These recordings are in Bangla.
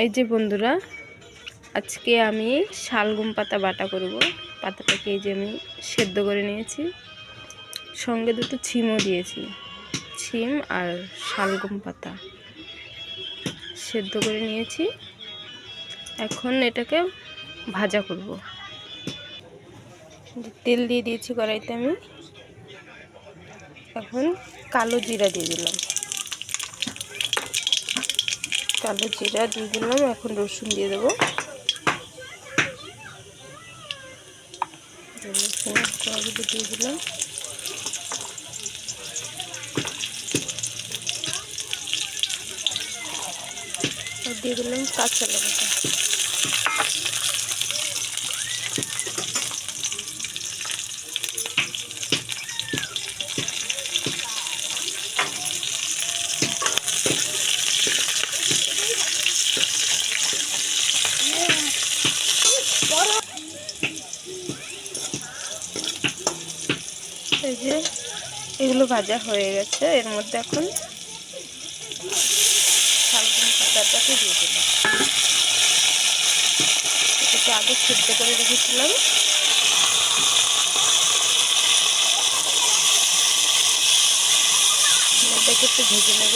এই যে বন্ধুরা, আজকে আমি শালগম পাতা বাটা করব। পাতাটাকে এই যে আমি সেদ্ধ করে নিয়েছি। সঙ্গে দুটো ছিমও দিয়েছি, ছিম আর শালগম পাতা। সেদ্ধ করে নিয়েছি। এখন এটাকে ভাজা করব। তেল দিয়ে দিয়েছি কড়াইতে আমি। এখন কালো জিরা দিয়ে দিলাম। কালো জিরা দিয়ে দিলাম এখন রসুন দিয়ে দেবো। দিয়ে দিলাম। দিয়ে দিলাম কাঁচা লঙ্কা। এই যে এগুলো ভাজা হয়ে গেছে। এর মধ্যে এখন শালগম পাতাটাকে দিয়ে দিলাম এটাকে আগে সিদ্ধ করে রেখেছিলাম। এটাকে একটু ভেজে নেব।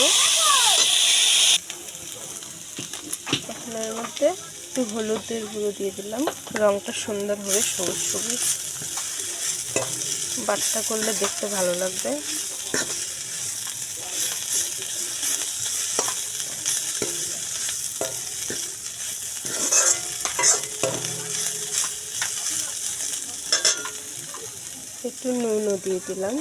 এখন এর মধ্যে একটু হলুদের গুঁড়ো দিয়ে দিলাম। রঙটা সুন্দর হবে সবুজ সবুজ। বাটটা করলে দেখতে ভালো লাগবে। একটু নুনও দিয়ে দিলাম।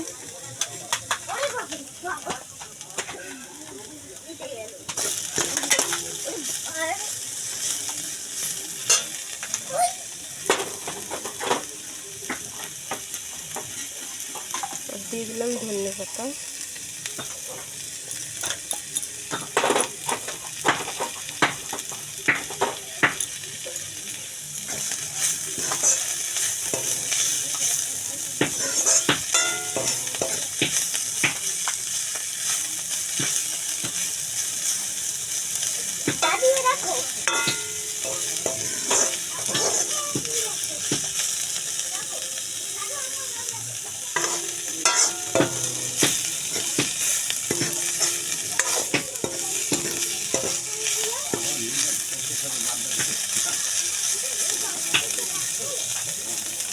দিয়ে দিলাম ধনে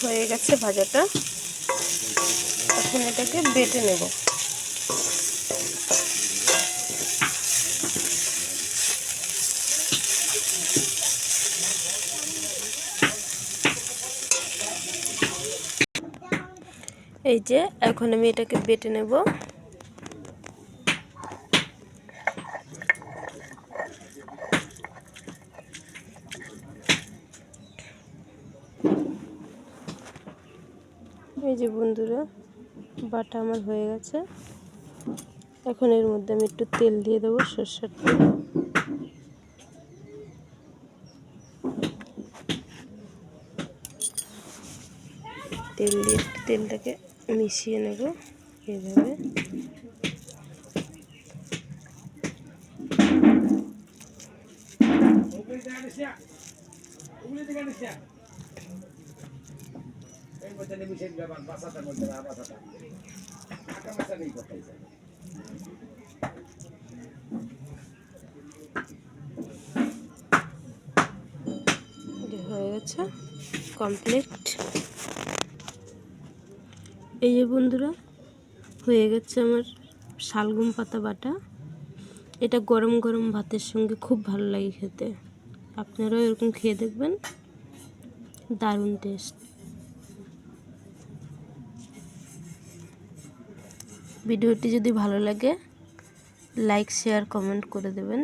হয়ে গেছে ভাজাটা। এখন এটাকে বেটে নেব। এই যে এখন আমি এটাকে বেটে নেব। এই যে বন্ধুরা, বাটা আমার হয়ে গেছে। এখন এর মধ্যে আমি একটু তেল দিয়ে দেবো সর্ষের তেল। দিয়ে একটু তেলটাকে মিশিয়ে নেব হয়ে গেছে কমপ্লিট এই যে বন্ধুরা, হয়ে গেছে আমার শালগম পাতা বাটা। এটা গরম গরম ভাতের সঙ্গে খুব ভালো লাগে খেতে। আপনারাও এরকম খেয়ে দেখবেন, দারুণ টেস্ট ভিডিওটি যদি ভালো লাগে লাইক শেয়ার কমেন্ট করে দেবেন।